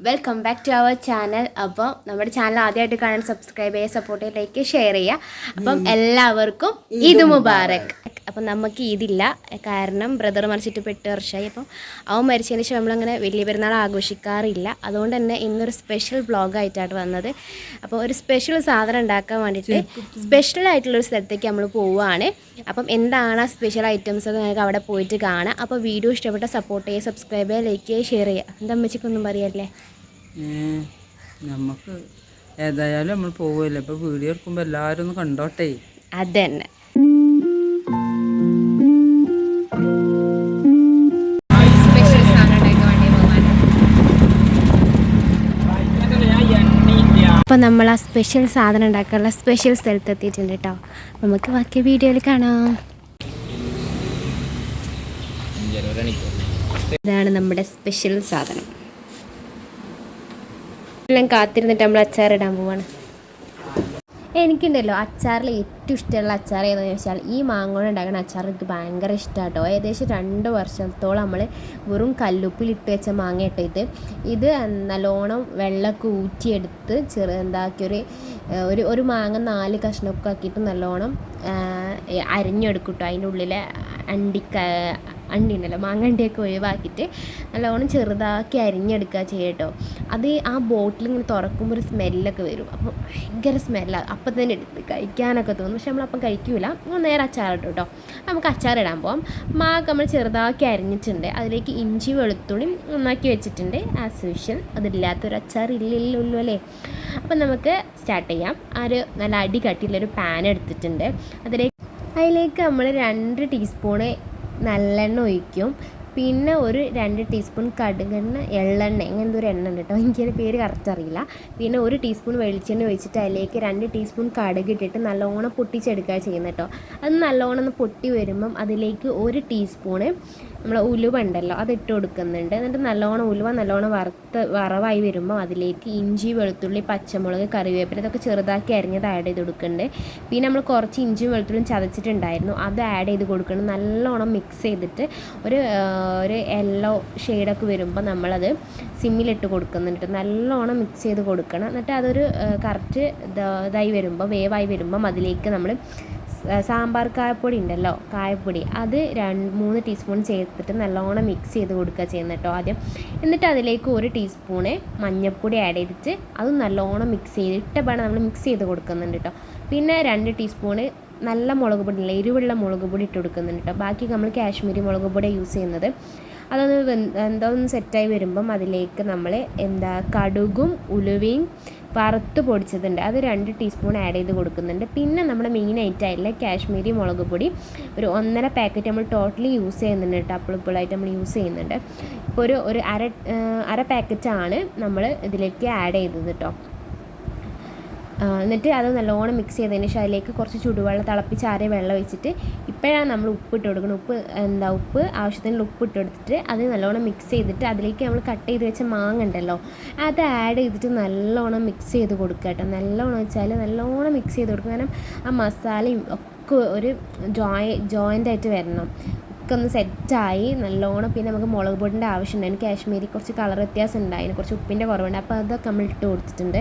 Welcome back to our channel അപ്പോൾ നമ്മുടെ channel ആദ്യമായിട്ട് കാണാൻ സബ്സ്ക്രൈബ് ചെയ്യുക സപ്പോർട്ട് ചെയ്യുക ലൈക്ക് ഷെയർ ചെയ്യുക. അപ്പം എല്ലാവർക്കും ഇത് മുബാറക്. അപ്പം നമുക്ക് ഇതില്ല. കാരണം ബ്രദർ മരിച്ചിട്ട് എട്ട് വർഷമായി. അപ്പം അവൻ മരിച്ചതിന് ശേഷം നമ്മളങ്ങനെ വലിയ പെരുന്നാൾ ആഘോഷിക്കാറില്ല. അതുകൊണ്ട് തന്നെ ഇന്നൊരു സ്പെഷ്യൽ വ്ളോഗായിട്ടാണ് വന്നത്. അപ്പോൾ ഒരു സ്പെഷ്യൽ സാധനം ഉണ്ടാക്കാൻ വേണ്ടിയിട്ട് സ്പെഷ്യൽ ആയിട്ടുള്ളൊരു സ്ഥലത്തേക്ക് നമ്മൾ പോവുകയാണ്. അപ്പം എന്താണ് ആ സ്പെഷ്യൽ ഐറ്റംസ് ഒക്കെ നിങ്ങൾക്ക് അവിടെ പോയിട്ട് കാണാം. അപ്പോൾ വീഡിയോ ഇഷ്ടപ്പെട്ട സപ്പോർട്ട് ചെയ്യുക സബ്സ്ക്രൈബ് ചെയ്യുക ലൈക്ക് ചെയ്യുക ഷെയർ ചെയ്യുക. എന്താ അമ്മച്ചിക്കൊന്നും പറയല്ലേ നമുക്ക് ഏതായാലും നമ്മൾ പോവുമല്ലോ ഇപ്പോൾ വീഡിയോ എടുക്കുമ്പോൾ എല്ലാവരും ഒന്ന് കണ്ടോട്ടെ. അതന്നെ. അപ്പോൾ നമ്മൾ ആ സ്പെഷ്യൽ സാധനം ഉണ്ടാക്കാനുള്ള സ്പെഷ്യൽ സ്ഥലത്ത് എത്തിയിട്ടുണ്ട് കേട്ടോ നമുക്ക് ബാക്കി വീഡിയോയിൽ കാണാം. ഇതാണ് നമ്മുടെ സ്പെഷ്യൽ സാധനം. എല്ലാം കാത്തിരുന്നിട്ട് നമ്മൾ അച്ചാറിടാൻ പോവാണ്. എനിക്കുണ്ടല്ലോ അച്ചാറിൽ ഏറ്റവും ഇഷ്ടമുള്ള അച്ചാർ ഏതെന്ന് ചോദിച്ചാൽ ഈ മാങ്ങോട് ഉണ്ടാക്കുന്ന അച്ചാർ എനിക്ക് ഭയങ്കര ഇഷ്ടമാണ് കേട്ടോ ഏകദേശം രണ്ട് വർഷത്തോളം നമ്മൾ വെറും കല്ലുപ്പിലിട്ട് വെച്ച മാങ്ങ ഇട്ടിട്ട് ഇത്. നല്ലോണം വെള്ളമൊക്കെ ഊറ്റിയെടുത്ത് ചെറു എന്താക്കിയൊരു ഒരു ഒരു മാങ്ങ നാല് കഷ്ണമൊക്കെ ആക്കിയിട്ട് നല്ലോണം അരിഞ്ഞെടുക്കും കേട്ടോ അതിന്റെ ഉള്ളിലെ അണ്ടിക്ക അണ്ടി ഉണ്ടല്ലോ മാങ്ങണ്ടിയൊക്കെ ഒഴിവാക്കിയിട്ട് നല്ലോണം ചെറുതാക്കി അരിഞ്ഞെടുക്കുക ചെയ്യട്ടോ. അത് ആ ബോട്ടിൽ ഇങ്ങനെ തുറക്കുമ്പോൾ ഒരു സ്മെല്ലൊക്കെ വരും. അപ്പോൾ ഭയങ്കര സ്മെല്ലാണ് അപ്പം തന്നെ എടുത്ത് കഴിക്കാനൊക്കെ തോന്നും. പക്ഷെ നമ്മളപ്പം കഴിക്കൂല. നേരെ അച്ചാറിട്ടു കേട്ടോ. നമുക്ക് അച്ചാറിടാൻ പോകാം മാങ്ങ നമ്മൾ ചെറുതാക്കി അരിഞ്ഞിട്ടുണ്ട്. അതിലേക്ക് ഇഞ്ചി വെളുത്തുള്ളി നന്നാക്കി വെച്ചിട്ടുണ്ട്. ആസ് യൂഷ്വൽ അതില്ലാത്തൊരു അച്ചാർ ഇല്ലല്ലോ അല്ലേ? അപ്പം നമുക്ക് സ്റ്റാർട്ട് ചെയ്യാം. ആ ഒരു നല്ല അടി കട്ടിയുള്ളൊരു പാൻ എടുത്തിട്ടുണ്ട്. അതിലേക്ക് അതിലേക്ക് നമ്മൾ രണ്ട് ടീസ്പൂണ് നല്ലെണ്ണ ഒഴിക്കും. പിന്നെ ഒരു രണ്ട് ടീസ്പൂൺ കടുകെണ്ണ എള്ളെണ്ണ ഇങ്ങനത്തെ ഒരു എണ്ണ ഉണ്ട് കേട്ടോ. എനിക്കതിന്റെ പേര് കറക്റ്റ് അറിയില്ല. പിന്നെ ഒരു ടീസ്പൂൺ വെളിച്ചെണ്ണ ഒഴിച്ചിട്ട് അതിലേക്ക് രണ്ട് ടീസ്പൂൺ കടുക് ഇട്ടിട്ട് നല്ലോണം പൊട്ടിച്ചെടുക്കുക ചെയ്യുന്നത് കേട്ടോ. അത് നല്ലോണം ഒന്ന് പൊട്ടി വരുമ്പം അതിലേക്ക് ഒരു ടീസ്പൂണ് നമ്മൾ ഉലുവ ഉണ്ടല്ലോ അത് ഇട്ട് കൊടുക്കുന്നുണ്ട്. എന്നിട്ട് നല്ലോണം ഉലുവ നല്ലോണം വറുത്ത് വറവായി വരുമ്പോൾ അതിലേക്ക് ഇഞ്ചി വെളുത്തുള്ളി പച്ചമുളക് കറിവേപ്പില ഇതൊക്കെ ചെറുതാക്കി അരിഞ്ഞത് ആഡ് ചെയ്ത് കൊടുക്കുന്നുണ്ട്. പിന്നെ നമ്മൾ കുറച്ച് ഇഞ്ചിയും വെളുത്തുള്ളിയും ചതച്ചിട്ടുണ്ടായിരുന്നു. അത് ആഡ് ചെയ്ത് കൊടുക്കണം നല്ലോണം മിക്സ് ചെയ്തിട്ട് ഒരു ഒരു യെല്ലോ ഷെയ്ഡൊക്കെ വരുമ്പോൾ നമ്മളത് സിമ്മിലിട്ട് കൊടുക്കുന്നുണ്ട് നല്ലോണം മിക്സ് ചെയ്ത് കൊടുക്കണം. എന്നിട്ട് അതൊരു കറക്റ്റ് ഇതായി വരുമ്പോൾ വേവായി വരുമ്പം അതിലേക്ക് നമ്മൾ സാമ്പാർ കായപ്പൊടി ഉണ്ടല്ലോ കായപ്പൊടി അത് രണ്ട് മൂന്ന് ടീസ്പൂൺ ചേർത്തിട്ട് നല്ലോണം മിക്സ് ചെയ്ത് കൊടുക്കുക ചെയ്യുന്നത് കേട്ടോ ആദ്യം. എന്നിട്ട് അതിലേക്ക് ഒരു ടീസ്പൂണ് മഞ്ഞൾപ്പൊടി ആഡ് ചെയ്തിട്ട് അത് നല്ലോണം മിക്സ് ചെയ്തിട്ട് വേണം നമ്മൾ മിക്സ് ചെയ്ത് കൊടുക്കുന്നുണ്ട് കേട്ടോ പിന്നെ രണ്ട് ടീസ്പൂണ് നല്ല മുളക് പൊടി ഇല്ല എരിവുള്ള മുളക് പൊടി ഇട്ട് കൊടുക്കുന്നുണ്ട് കേട്ടോ ബാക്കി നമ്മൾ കാശ്മീരി മുളക് പൊടി യൂസ് ചെയ്യുന്നത്. അതൊന്ന് എന്തോന്ന് സെറ്റായി വരുമ്പം അതിലേക്ക് നമ്മൾ എന്താ കടുകും ഉലുവയും വറുത്ത് പൊടിച്ചതുണ്ട്. അത് രണ്ട് ടീസ്പൂൺ ആഡ് ചെയ്ത് കൊടുക്കുന്നുണ്ട്. പിന്നെ നമ്മുടെ മെയിൻ ആയിട്ടുള്ള കാശ്മീരി മുളക് പൊടി ഒരു ഒന്നര പാക്കറ്റ് നമ്മൾ ടോട്ടലി യൂസ് ചെയ്യുന്നുണ്ട് കേട്ടോ അപ്പിളിപ്പിളായിട്ട് നമ്മൾ യൂസ് ചെയ്യുന്നുണ്ട്. ഇപ്പോൾ ഒരു ഒരു അര അര പാക്കറ്റാണ് നമ്മൾ ഇതിലേക്ക് ആഡ് ചെയ്തത് കേട്ടോ എന്നിട്ട് അത് നല്ലോണം മിക്സ് ചെയ്തതിന് ശേഷം അതിലേക്ക് കുറച്ച് ചുടുവെള്ളം തിളപ്പിച്ചാറിയ വെള്ളം ഒഴിച്ചിട്ട് ഇപ്പോഴാണ് നമ്മൾ ഉപ്പ് ഇട്ട് കൊടുക്കുന്നത്. ഉപ്പ് എന്താ ഉപ്പ് ആവശ്യത്തിനുള്ള ഉപ്പ് ഇട്ട് കൊടുത്തിട്ട് അത് നല്ലോണം മിക്സ് ചെയ്തിട്ട് അതിലേക്ക് നമ്മൾ കട്ട് ചെയ്ത് വെച്ച മാങ്ങ ഉണ്ടല്ലോ അത് ആഡ് ചെയ്തിട്ട് നല്ലോണം മിക്സ് ചെയ്ത് കൊടുക്കുക കേട്ടോ. നല്ലോണം വെച്ചാൽ നല്ലോണം മിക്സ് ചെയ്ത് കൊടുക്കും കാരണം ആ മസാലയും ഒക്കെ ഒരു ജോയി ജോയിന്റ് ആയിട്ട് വരണം. ഒക്കെ ഒന്ന് സെറ്റായി നല്ലോണം പിന്നെ നമുക്ക് മുളക് പൊടിന്റെ ആവശ്യമുണ്ടായിരുന്നു കാശ്മീരി കുറച്ച് കളർ വ്യത്യാസം ഉണ്ടായിരുന്നു കുറച്ച് ഉപ്പിന്റെ കുറവുണ്ട്. അപ്പോൾ അതൊക്കെ നമ്മൾ ഇട്ട് കൊടുത്തിട്ടുണ്ട്.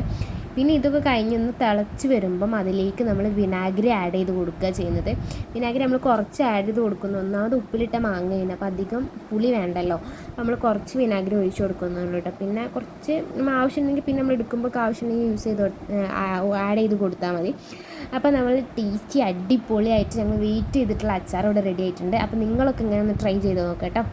പിന്നെ ഇതൊക്കെ കഴിഞ്ഞൊന്ന് തിളച്ച് വരുമ്പം അതിലേക്ക് നമ്മൾ വിനാഗിരി ആഡ് ചെയ്ത് കൊടുക്കുക ചെയ്യുന്നത്. വിനാഗിരി നമ്മൾ കുറച്ച് ആഡ് ചെയ്ത് കൊടുക്കുന്നു. ഒന്നാമത് ഉപ്പിലിട്ട മാങ്ങയാണ് അപ്പോൾ അധികം പുളി വേണ്ടല്ലോ. നമ്മൾ കുറച്ച് വിനാഗിരി ഒഴിച്ച് കൊടുക്കുന്നുള്ളൂ കേട്ടോ. പിന്നെ കുറച്ച് ആവശ്യമുണ്ടെങ്കിൽ പിന്നെ നമ്മൾ എടുക്കുമ്പോൾ ആവശ്യമുണ്ടെങ്കിൽ യൂസ് ചെയ്ത് ആഡ് ചെയ്ത് കൊടുത്താൽ മതി. അപ്പോൾ നമ്മൾ ടേസ്റ്റി അടിപൊളിയായിട്ട് ഞങ്ങൾ വെയിറ്റ് ചെയ്തിട്ടുള്ള അച്ചാർ ഇവിടെ റെഡി ആയിട്ടുണ്ട്. അപ്പോൾ നിങ്ങളൊക്കെ ഇങ്ങനെ ഒന്ന് ട്രൈ ചെയ്ത് നോക്കാം കേട്ടോ.